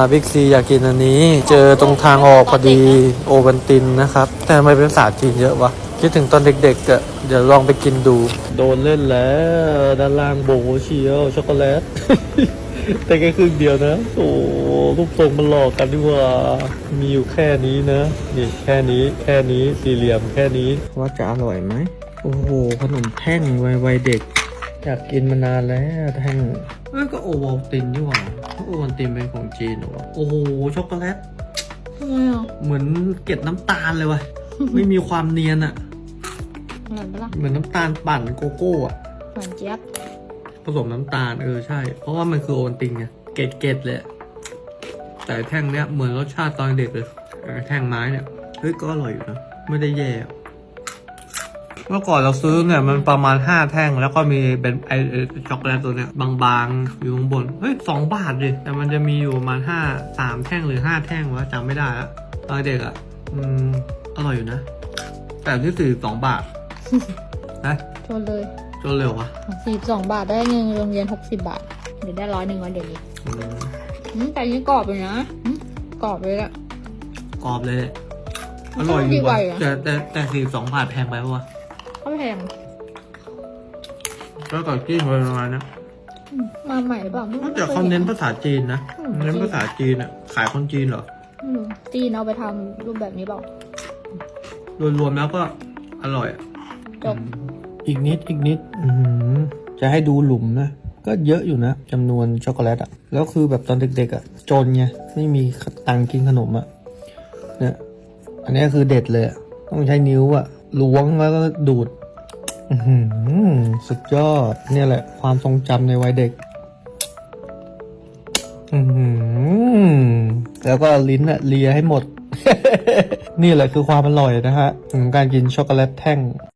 มาบิ๊กซีอยากกินอันนี้ เจอตรงทางออกพอดีโอวันตินนะครับ แต่ทำไมเป็นภาษาจีนเยอะวะ คิดถึงตอนเด็กๆอะเดี๋ยวลองไปกินดู โดนเล่นแล้ว ด้านล่างโบเชียวช็อกโกแลต แต่แค่ครึ่งเดียวนะ โอ้รูปทรงมันหลอกกันดีกว่า มีอยู่แค่นี้นะ นี่แค่นี้แค่นี้สี่เหลี่ยมแค่นี้ ว่าจะอร่อยไหม โอ้โหขนมแท่งวัยวัยเด็ก อยากกินมานานแล้วแท่ง เอ้ยก็โอวัลตินนี่หว่าโอวัลตินเป็นของจีนเหรอวะโอ้โหช็อกโกแลตทำไมอะเหมือนเกล็ดน้ำตาลเลยวะไม่มีความเนียนอะอร่อยปะล่ะเหมือนน้ำตาลปั่นโกโก้อะหวานเจี๊ยบผสมน้ำตาลเออใช่ เพราะว่ามันคือโอวัลตินไงเกล็ดเกล็ดๆเลยอะแต่แท่งเนี้ยเหมือนรสชาติตอนเด็กเลยไอ้แท่งไม้เนี่ยเฮ้ยก็อร่อยอยู่นะไม่ได้แย่อะ เมื่อก่อนเราซื้อเนี่ยมันประมาณห้าแท่ง แล้วก็มีเป็นไอไอ้ช็อกโกแลตตัวเนี้ยบางๆ อยู่ข้างบน เฮ้ยสองบาทดิแต่มันจะมีอยู่ประมาณห้าสามแท่งหรือห้าแท่งวะจำไม่ได้ละตอนเด็กอะอืมอร่อยอยู่นะ แต่ที่สี่สองบาทนะชนเลยจนเร็ววะสี่สองบาทได้เงินโรงเรียนหกสิบบาท เดี๋ยวได้ร้อยหนึ่งวันเดี๋ยวนี้อืมอืมแต่อันนี้กรอบเลยนะอืมกรอบเลยอะกรอบเลยแหละอร่อยอยู่ดีกว่ะว่าเหรอแต่แต่แต่สี่สองบาทแพงไปปะวะ ก็แพงก็กับกี้ประมาณนะอืมมาใหม่หรือเปล่าไม่แต่เขาเน้นภาษาจีนนะอืมเน้นภาษาจีนอะ ขายคนจีนเหรออืมจีนเอาไปทำรูปแบบนี้เปล่า รวมๆแล้วก็อร่อยอะจบอีกนิดอีกนิด อือหือจะให้ดูหลุมนะ ก็เยอะอยู่นะจำนวนช็อกโกแลตอะ แล้วคือแบบตอนเด็กๆอะ จนไง ไม่มีตังค์กินขนมอะ เนี่ย อันนี้คือเด็ดเลยอะ ต้องใช้นิ้วอะล้วงแล้วก็ดูดอื้อหือสุดยอด เนี่ยแหละ ความทรงจำในวัยเด็กอือหือแล้วก็ลิ้นอะเลียให้หมด นี่แหละคือความอร่อยนะฮะของการกินช็อกโกแลตแท่ง